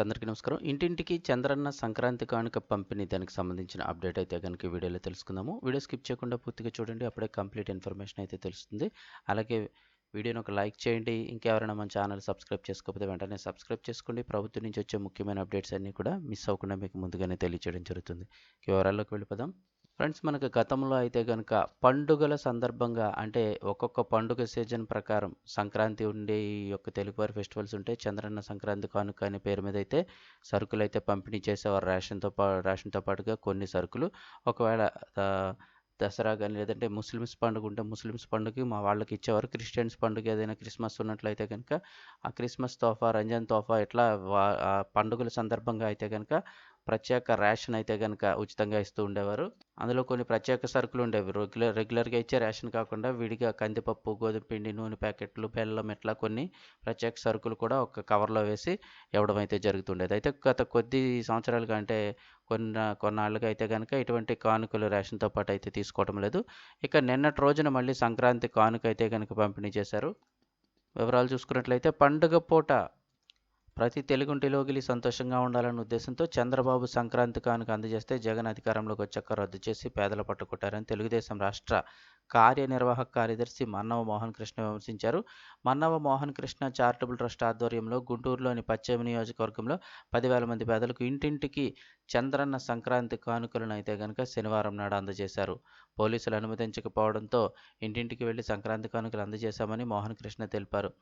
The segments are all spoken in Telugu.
అందరికీ నమస్కారం. ఇంటింటికి చంద్రన్న సంక్రాంతి కానుక పంపిణీ దానికి సంబంధించిన అప్డేట్ అయితే కనుక వీడియోలో తెలుసుకుందాము. వీడియో స్కిప్ చేయకుండా పూర్తిగా చూడండి. అప్పుడే కంప్లీట్ ఇన్ఫర్మేషన్ అయితే తెలుస్తుంది. అలాగే వీడియోని ఒక లైక్ చేయండి. ఇంకెవరైనా మన ఛానల్ సబ్స్క్రైబ్ చేసుకోకపోతే వెంటనే సబ్స్క్రైబ్ చేసుకోండి. ప్రభుత్వం నుంచి వచ్చే ముఖ్యమైన అప్డేట్స్ అన్నీ కూడా మిస్ అవ్వకుండా మీకు ముందుగానే తెలియచేయడం జరుగుతుంది. వివరాల్లోకి వెళ్ళిపోదాం. ఫ్రెండ్స్ మనకు గతంలో అయితే కనుక పండుగల సందర్భంగా అంటే ఒక్కొక్క పండుగ సీజన్ ప్రకారం సంక్రాంతి ఉండే ఈ యొక్క తెలుగువారి ఫెస్టివల్స్ ఉంటే చంద్రన్న సంక్రాంతి కానుక అనే పేరు మీద అయితే సరుకులు అయితే పంపిణీ చేసేవారు. రేషన్తో పా రేషన్తో పాటుగా కొన్ని సరుకులు. ఒకవేళ దసరా కానీ లేదంటే ముస్లిమ్స్ పండుగ ఉంటే ముస్లిమ్స్ పండుగకి మా వాళ్ళకి ఇచ్చేవారు. క్రిస్టియన్స్ పండుగ ఏదైనా క్రిస్మస్ ఉన్నట్లయితే కనుక ఆ క్రిస్మస్ తోఫా రంజాన్ తోఫా ఇట్లా వా- పండుగల సందర్భంగా అయితే కనుక ప్రత్యేక రేషన్ అయితే కనుక ఉచితంగా ఇస్తూ ఉండేవారు. అందులో కొన్ని ప్రత్యేక సరుకులు ఉండేవి. రెగ్యులర్ రెగ్యులర్గా ఇచ్చే రేషన్ కాకుండా విడిగా కందిపప్పు గోధుమ పిండి నూనె ప్యాకెట్లు బెల్లం ఇట్లా కొన్ని ప్రత్యేక సరుకులు కూడా ఒక కవర్లో వేసి ఇవ్వడం అయితే జరుగుతుండేది. అయితే గత కొద్ది సంవత్సరాలుగా అంటే కొన్న కొన్నాళ్ళుగా అయితే కనుక ఇటువంటి కానుకలు రేషన్తో పాటు అయితే తీసుకోవడం లేదు. ఇక నిన్నటి రోజున మళ్ళీ సంక్రాంతి కానుక అయితే కనుక పంపిణీ చేశారు. వివరాలు చూసుకున్నట్లయితే పండుగ పూట ప్రతి తెలుగుంటిలోగిలి సంతోషంగా ఉండాలన్న ఉద్దేశంతో చంద్రబాబు సంక్రాంతి కానుక అందజేస్తే జగన్ అధికారంలోకి వచ్చాక రద్దు చేసి పేదల పట్టుకుంటారని తెలుగుదేశం రాష్ట్ర కార్యనిర్వాహక కార్యదర్శి మన్నవ మోహన్ కృష్ణ విమర్శించారు. మన్నవ మోహన్ కృష్ణ చారిటబుల్ ట్రస్ట్ ఆధ్వర్యంలో గుంటూరులోని పశ్చిమ నియోజకవర్గంలో పదివేల మంది పేదలకు ఇంటింటికి చంద్రన్న సంక్రాంతి కానుకలను అయితే గనుక శనివారం నాడు అందజేశారు. పోలీసులు అనుమతించకపోవడంతో ఇంటింటికి వెళ్ళి సంక్రాంతి కానుకలు అందజేశామని మోహన్ కృష్ణ తెలిపారు.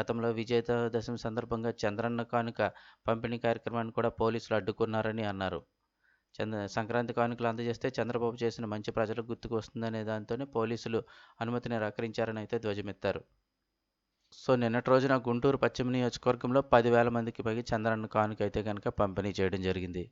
గతంలో విజయదశమి సందర్భంగా చంద్రన్న కానుక పంపిణీ కార్యక్రమాన్ని కూడా పోలీసులు అడ్డుకున్నారని అన్నారు. చంద్ర సంక్రాంతి కానుకలు అందజేస్తే చంద్రబాబు చేసిన మంచి ప్రజలకు గుర్తుకు వస్తుందనే దాంతోనే పోలీసులు అనుమతి నిరాకరించారని అయితే ధ్వజమెత్తారు. సో నిన్నటి రోజున గుంటూరు పశ్చిమ నియోజకవర్గంలో పదివేల మందికి పైగా చంద్రన్న కానుక అయితే కనుక పంపిణీ చేయడం జరిగింది.